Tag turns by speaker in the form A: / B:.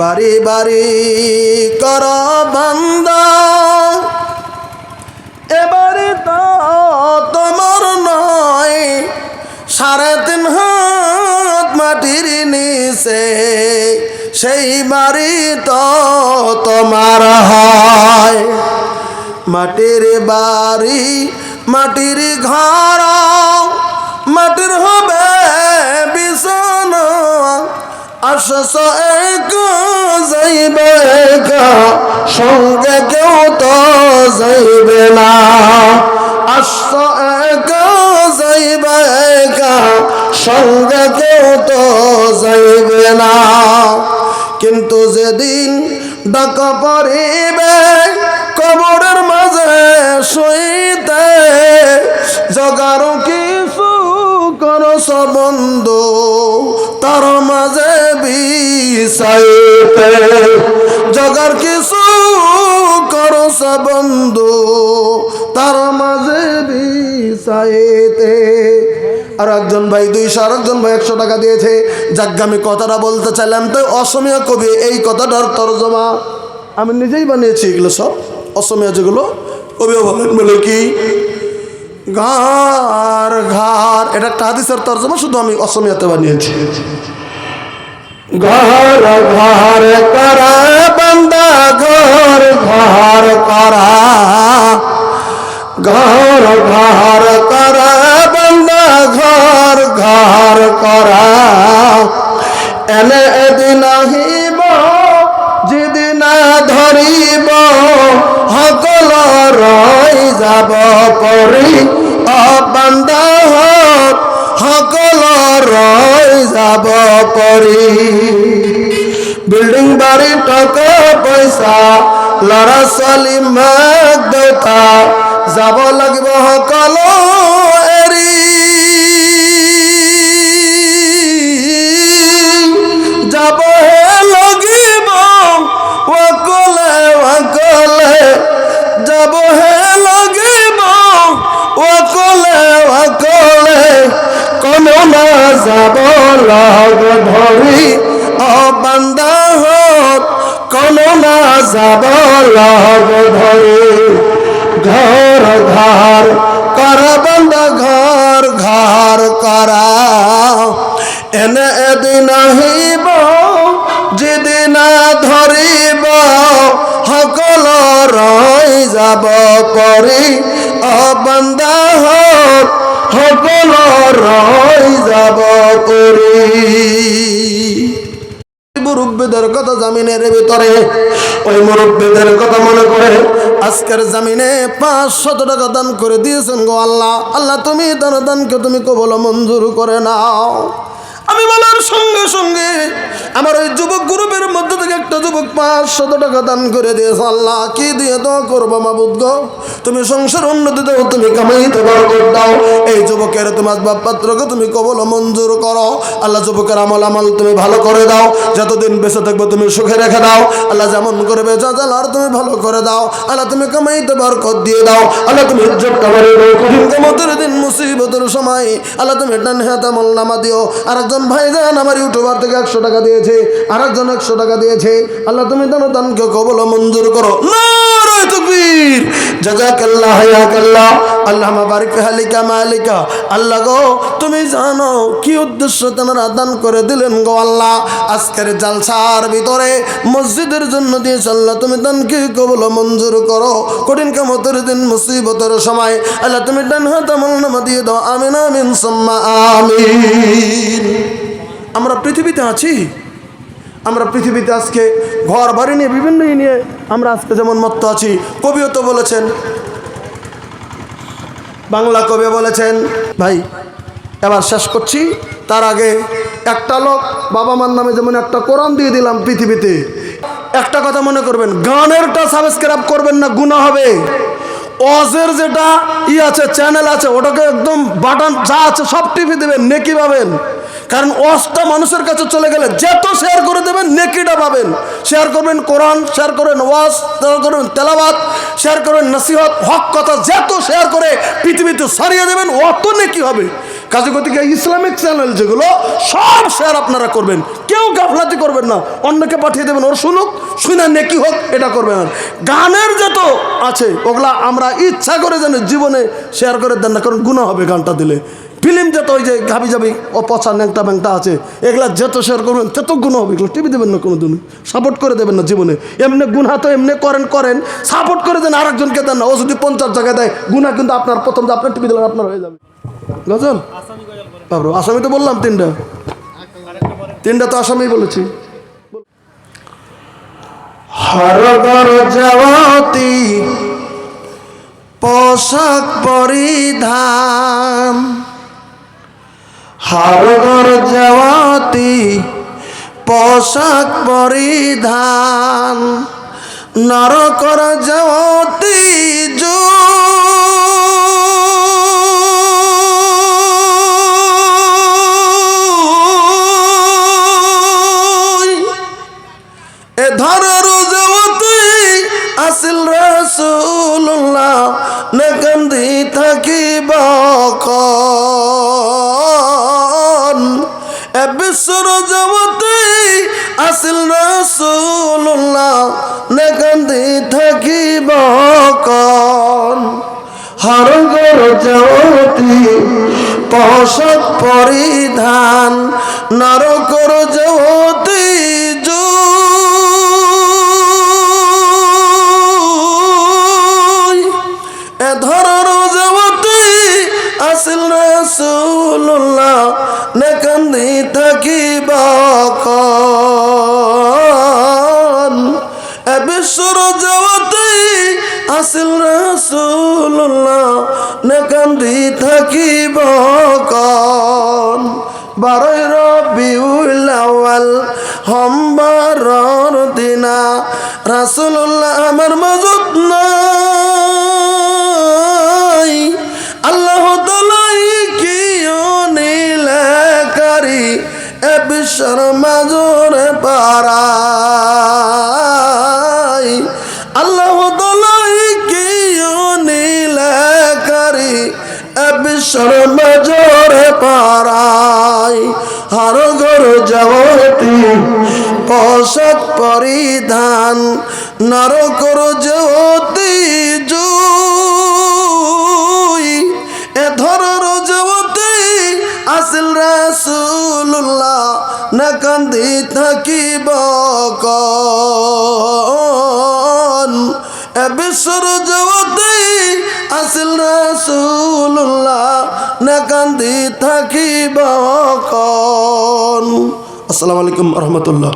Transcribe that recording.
A: বাড়ি বাড়ি কর বান্দা। এবারে তো তোমার নয়, সাড়ে তিন হাত মাটির নিচে, সেই বাড়ি তো তোমার হয়। মাটির বাড়ি, মাটির ঘর, মাটির যাইবে সঙ্গে কেউ তো যাইবে না। যাইবে সঙ্গে কেউ তো যাইবে না। কিন্তু যেদিন ডাক পড়িবে, কবরের মাঝে শুইতে, জগার কিছু করস বন্ধু বিষাইতে জগার কিছু করস বন্ধু, তার মাঝে বিষাইতে। আর একজন ভাই দুইশো আর একজন ভাই একশো টাকা দিয়েছে। যাক আমি কথাটা বলতে চাইলাম, তো অসমীয়া কবি, এই কথাটার তর্জমা আমি নিজেই বানিয়েছি এগুলো সব। অসমীয়া যেগুলো, কবিও বলেন বলে কি? ঘর ঘর এটা একটা হাদিসের তর্জমা, শুধু আমি অসমীয়াতে বানিয়েছি। ঘর ঘর করা বান্দা ঘর ঘর করা। ঘর ঘর করা বান্দা ঘর ঘর করা। এনে এদিন আহিব, যেদিন ধরিব সকল রই যাব পৰি। অবান্দা সকল ৰৈ যাব পৰি বিল্ডিং বাড়ি টকা পইচা ল'ৰা ছোৱালী মাক দেউতা যাব লাগিব সকলো না যাব লগ ধৰি অবান্দাহত কোনো না যাব লগ ধৰি ঘৰ ঘৰ কৰ বন্ধ ঘৰ ঘৰ কৰা এনে এদিন আহিব, যেদিন ধৰিব সকল ৰৈ যাব পৰি অবান্দাহত সকল যাব পরি মুরব্বীদের কথা জামিনের ভিতরে, ওই মুরব্বীদের কথা মনে করে আজকের জামিনে পাঁচশত টাকা দান করে দিয়েছেন গো আল্লাহ। আল্লাহ, তুমি তার দানকে তুমি কবল মঞ্জুর করে নাও। আমি বলার সঙ্গে সঙ্গে আমার ওই যুবক গ্রুপের মধ্যে একটা যুবক পাঁচশত টাকা দান করে দিয়েছে, আল্লাহ, কি দিয়ে তো করব মাবুদ গো? তুমি সংসার উন্নতি দাও, তুমি বরকত দাও। এই যুবকের তোমার বাপ পাত্রকে তুমি কবল মঞ্জুর করো। আল্লাহ, যুবকের আমল আমল তুমি ভালো করে দাও। যতদিন বেঁচে থাকবে তুমি সুখে রেখে দাও। আল্লাহ, যেমন করবে যা আর তুমি ভালো করে দাও। আল্লাহ, তুমি কামাইতে বরকত দিয়ে দাও। আল্লাহ, তুমি ইজ্জত কামাই দিন, মুসিবতের সময়। আল্লাহ, তুমি ডান হাতে আমল নামা দিও। আর একজন ভাই যান আমার ইউটিউবার থেকে একশো টাকা দিয়েছে। আর একজন একশো টাকা দিয়েছে। আল্লাহ, তুমি দানো দানকে কবল মঞ্জুর করো। তাকবীর। জাযাকাল্লাহ হায়াকাল্লাহ। আল্লাহ বারিক হালিকা মালিকা। আল্লাহ গো, তুমি জানো কি উদ্দেশ্য তেনারা দান করে দিলেন গো আল্লাহ? আজকের জালসার ভিতরে মসজিদের জন্য দিয়েছ আল্লাহ, তুমি দানকে কবল মঞ্জুর করো। কঠিন কামতের দিন, মুসিবতের সময় আল্লাহ, তুমি ডান হাত আমল নামা দিয়ে দাও। আমিন আমিন, সম্মা, আমিন। আমরা পৃথিবীতে আছি। আমরা পৃথিবীতে আজকে ঘর, বাড়ি নিয়ে বিভিন্ন নিয়ে আমরা আজকে যেমন মত্ত আছি, কবিও তো বলেছেন। বাংলা কবি বলেছেন, ভাই, এবার শেষ করছি। তার আগে একটা লোক বাবা মার নামে যেমন একটা কোরআন দিয়ে দিলাম পৃথিবীতে। একটা কথা মনে করবেন, গানেরটা সাবস্ক্রাইব করবেন না গুণা হবে। অজের যেটা ই আছে চ্যানেল আছে, ওটাকে একদম বাটন যা আছে সব টিপে দেবেন, নেকি পাবেন। কারণ অসটা মানুষের কাছে চলে গেলে যত শেয়ার করে দেবেন, নেকিটা পাবেন। শেয়ার করবেন কোরআন, শেয়ার করবেন ওয়াজ, শেয়ার করবেন তেলাবাত শেয়ার করবেন নসিহত, হক কথা যত শেয়ার করে পৃথিবীতে সরিয়ে দেবেন অত নেকি হবে। কাজে গতিকে ইসলামিক চ্যানেল যেগুলো, সব শেয়ার আপনারা করবেন। কেউ গাফলাতি করবেন না। অন্যকে পাঠিয়ে দেবেন, ওর শুনুক, শুনে নেকি হোক, এটা করবেন আর। গানের যত আছে, ওগুলা আমরা ইচ্ছা করে যেন জীবনে শেয়ার করে দেন না, কারণ গুণা হবে গানটা দিলে। ফিল্ম যত ওই যে ঘাবি যাবি ও পচা ন্যাংটা ব্যাংটা আছে, এগুলা যত শেয়ার করবেন তত গুণ হবে এগুলো, টিভি দেবেন না কোনো দিন সাপোর্ট করে দেবেন না জীবনে। এমনি গুণা তো এমনি করেন করেন সাপোর্ট করে দেন আরেকজনকে দেন না, ও যদি পঞ্চাশ জায়গায় দেয়, গুণা কিন্তু আপনার প্রথম যে আপনার টিভি দিলেন আপনার হয়ে যাবে। গজল? বাবু আসামি তো বললাম তিনটা। তিনটা তো আসামি বলেছি। হরগর যাওয়াতি পোশাক পরিধান হরগর যাওয়াতি পোশাক পরিধান নরকর যাওয়াতি জুই। এ ধরার জগতে আসিল রসুল্লাহ নগন্ধি থাকিব কন এ বিশ্বর জগতে আসিল রসুল্লাহ নগন্ধি থাকিব কন। হরগর জ্যোতি পোষক পরিধান নরকর জ্যোতি রসুল্লাহ নেকান্দি থাকিব কন। বারোই রবিউল আউয়াল সম্বাৰৰ দিনা। রাসুল্লাহ আমার মজুত পরিধান নরকর জ্যোতি জুই। এ ধরর জ্যোতি আসিল রাসুল্লাহ না কান্দি থাকিব এ বিশ্বর জ্যোতি আসিল রাসুল্লাহ না কান্দি থাকিব আসসালামু আলাইকুম রহমতুল্লাহ।